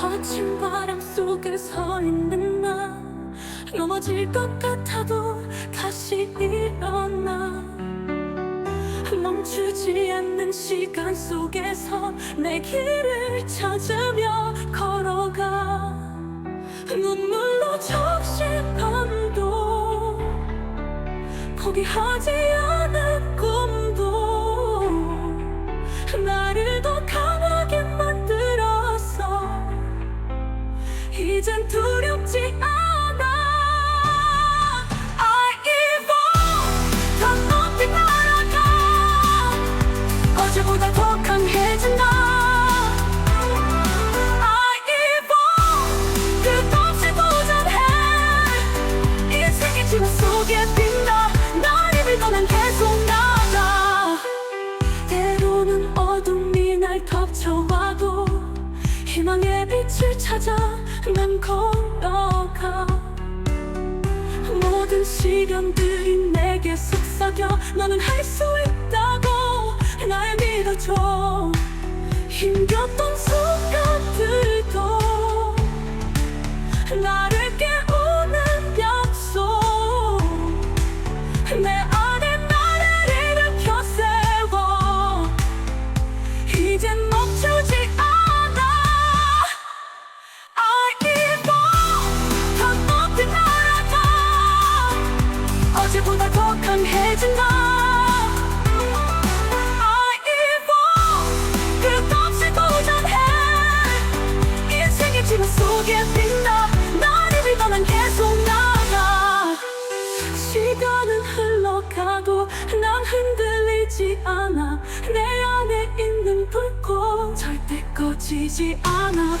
거친 바람 속에 서 있는 나. 넘어질 것 같아도 다시 일어나. 멈추지 않는 시간 속에서 내 길을 찾으며 걸어가. 눈물로 적신 밤도 포기하지 않아. 찾아 난 걸어가. 모든 시련들이 내게 속삭여. 너는 할 수 있다고 날 믿어줘. 힘겼던 순간들 지지 않아.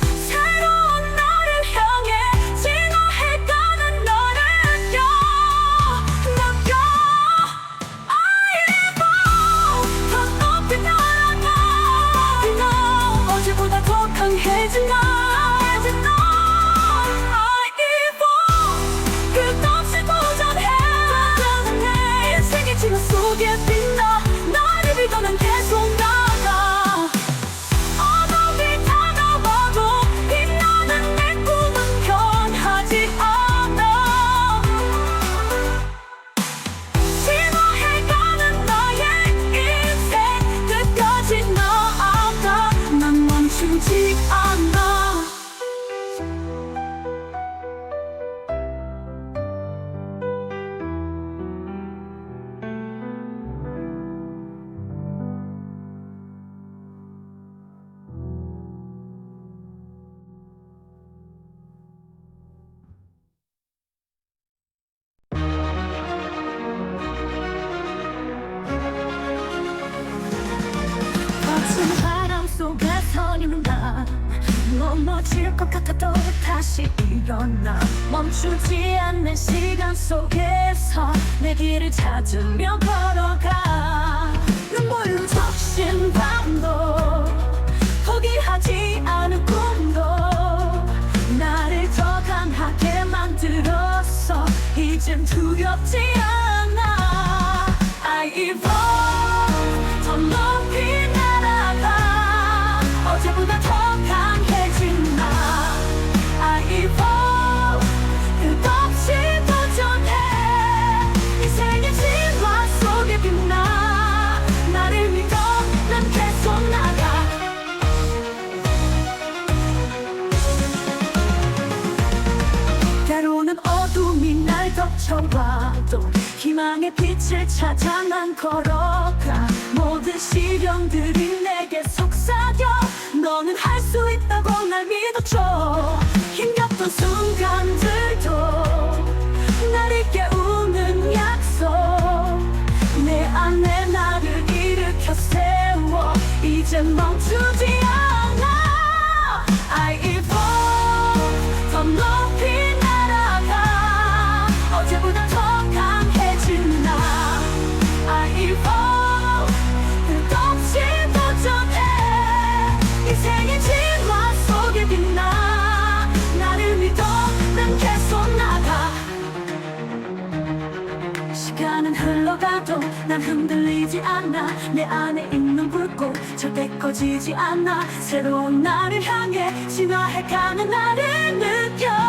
무너질 것 같아도 다시 일어나. 멈추지 않는 시간 속에서 내 길을 찾으며 걸어가. 눈물 적신 밤도 포기하지 않은 꿈도 나를 더 강하게 만들었어 이젠 두렵지 않아. I evolve. 찾아 난 걸어가 모든 시련들이 내게 속삭여 너는 할 수 있다고 날 믿어줘 힘겹던 순간들도 꺼져가도 난 흔들리지 않아. 내 안에 있는 불꽃 절대 꺼지지 않아. 새로운 나를 향해 진화해가는 나를 느껴.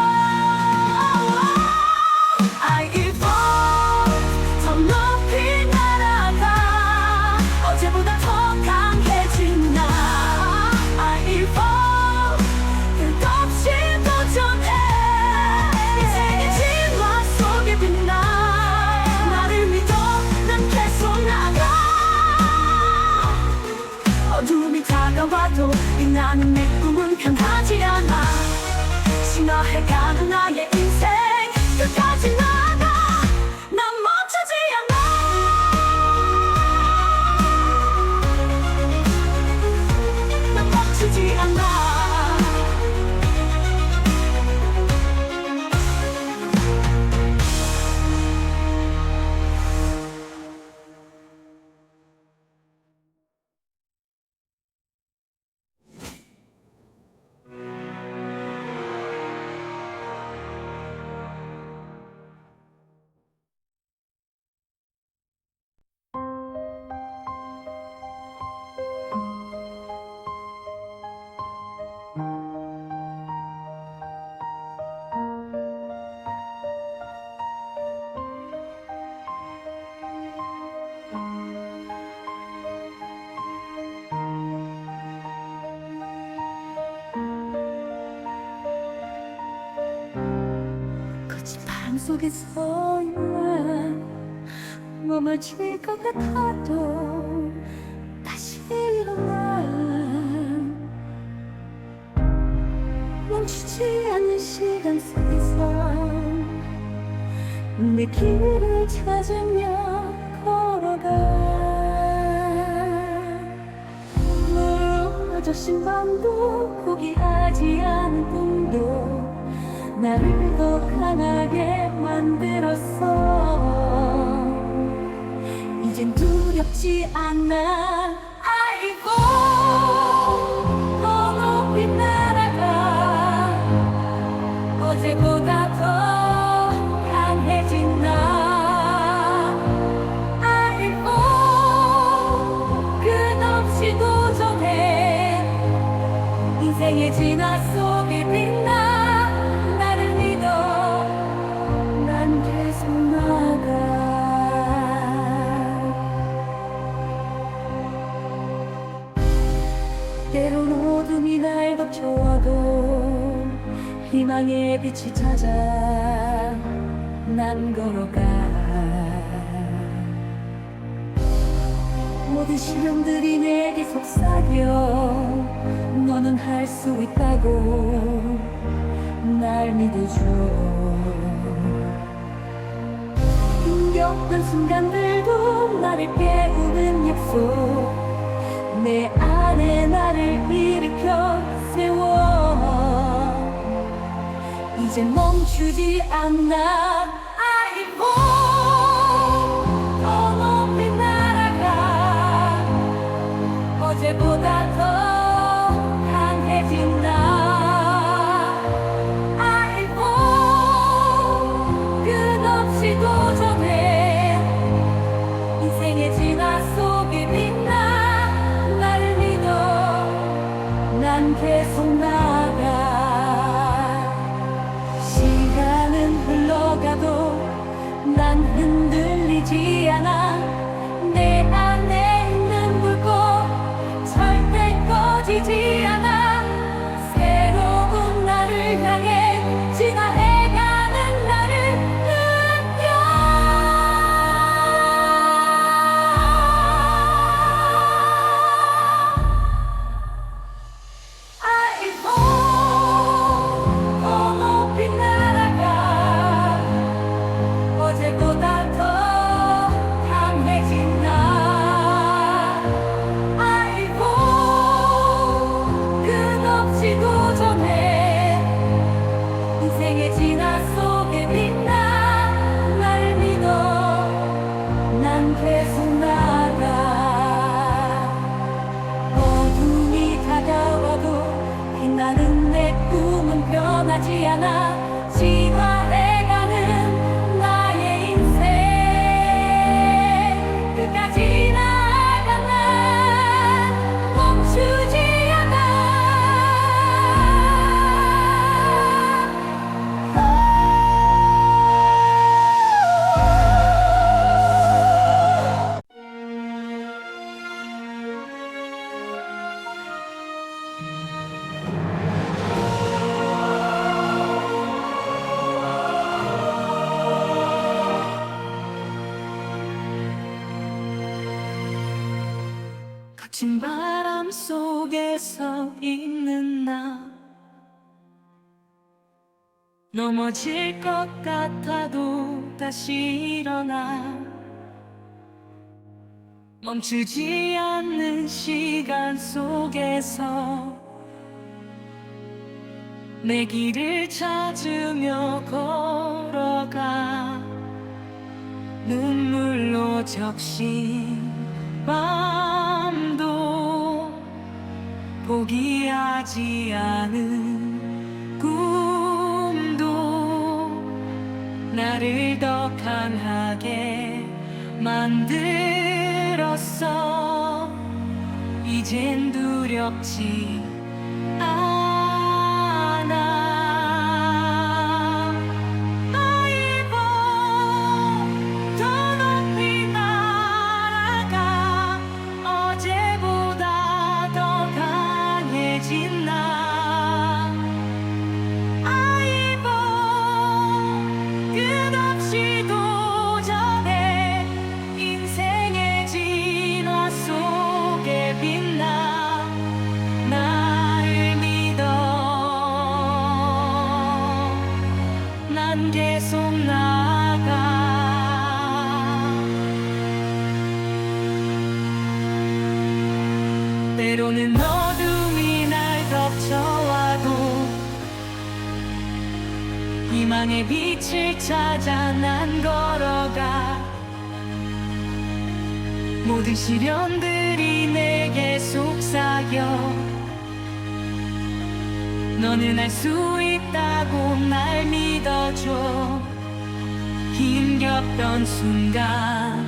나는 내 꿈은 변하지 않아. 진화해가는 나의 인생. 끝까지 나 속에서 머물질 것 같아도 다시 일어나. 멈추지 않는 시간 속에서 내 길을 찾으며 걸어가. 무너졌신 밤도 포기하지 않은 꿈도 나를 더 만들었어. 이젠 두렵지 않아. 아이고 더 높이 날아가. 어제보다 더 강해진 나 아이고 끝없이 도전해. 인생의 진화 속에 빛나 희망의 빛이 찾아 난 걸어가. 모든 시련들이 내게 속삭여 너는 할 수 있다고 날 믿어줘. 힘겨운 순간들도 나를 깨우는 약속. 내 안에 나를 일으켜 세워 이제 멈추지 않아 나는 내 꿈은 변하지 않아 넘어질 것 같아도 다시 일어나. 멈추지 않는 시간 속에서 내 길을 찾으며 걸어가. 눈물로 적신 밤도 포기하지 않은 나를 더 강하게 만들었어. 이젠 두렵지 때로는 어둠이 날 덮쳐와도 희망의 빛을 찾아 난 걸어가 모든 시련들이 내게 속삭여 너는 할 수 있다고 날 믿어줘. 힘겹던 순간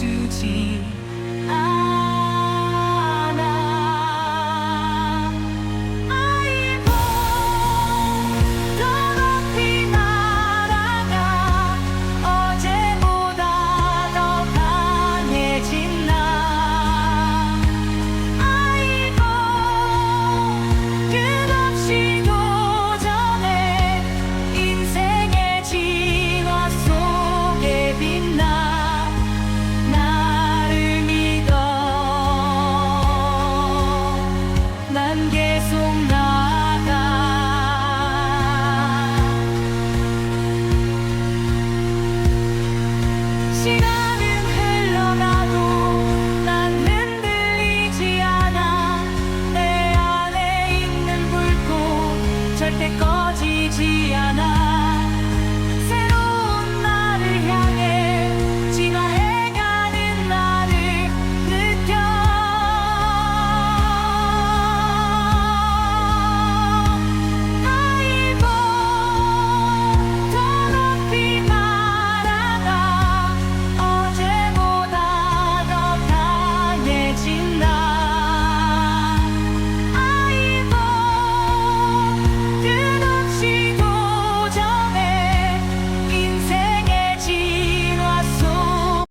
to tea.